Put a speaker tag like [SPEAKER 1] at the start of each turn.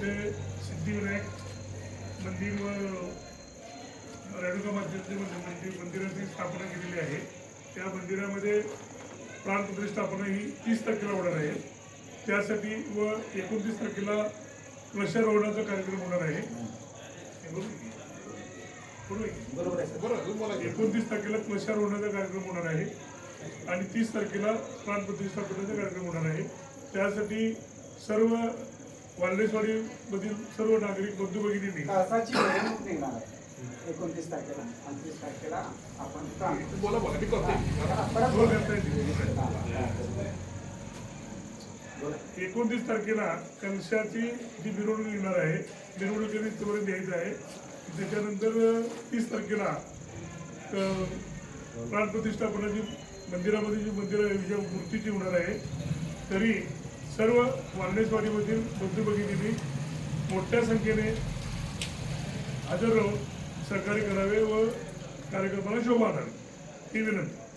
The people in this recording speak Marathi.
[SPEAKER 1] इथे सिद्धिविनायक मंदिर व रेणुका मातेचे मंदिर मंदिराची स्थापना केलेली आहे. त्या मंदिरामध्ये प्राणप्रतिष्ठापना ही तीस तारखेला होणार आहे. त्यासाठी व एकोणतीस तारखेला क्लशारोहणाचा कार्यक्रम होणार आहे. बरोबर. एकोणतीस तारखेला क्लशारोहणाचा कार्यक्रम होणार आहे आणि तीस तारखेला प्राण प्रतिष्ठापनाचा कार्यक्रम होणार आहे. त्यासाठी सर्व वाल्डेसवाडी मधील सर्व नागरिक बंधू भगिनींनी
[SPEAKER 2] कळसाची मिरवणूक निघणार आहे एकोणतीस तारखेला आपण प्राण
[SPEAKER 3] बोला बोला. मी.
[SPEAKER 1] करता. एकोणतीस तारखेला कलशाची जी मिरवणूक निघणार आहे मिरवणुकीने इथपर्यंत यायचं आहे. त्याच्यानंतर तीस तारखेला अ, प्राणप्रतिष्ठापनाची मंदिरामध्ये जी मंदिर ज्या मूर्तीची होणार आहे तरी सर्व वाल्डेसवाडीमधील बंधू भगिनींनी मोठ्या संख्येने हजर राहून सहकार्य करावे व कार्यक्रमाला शोभा आणावी. ही विनंती.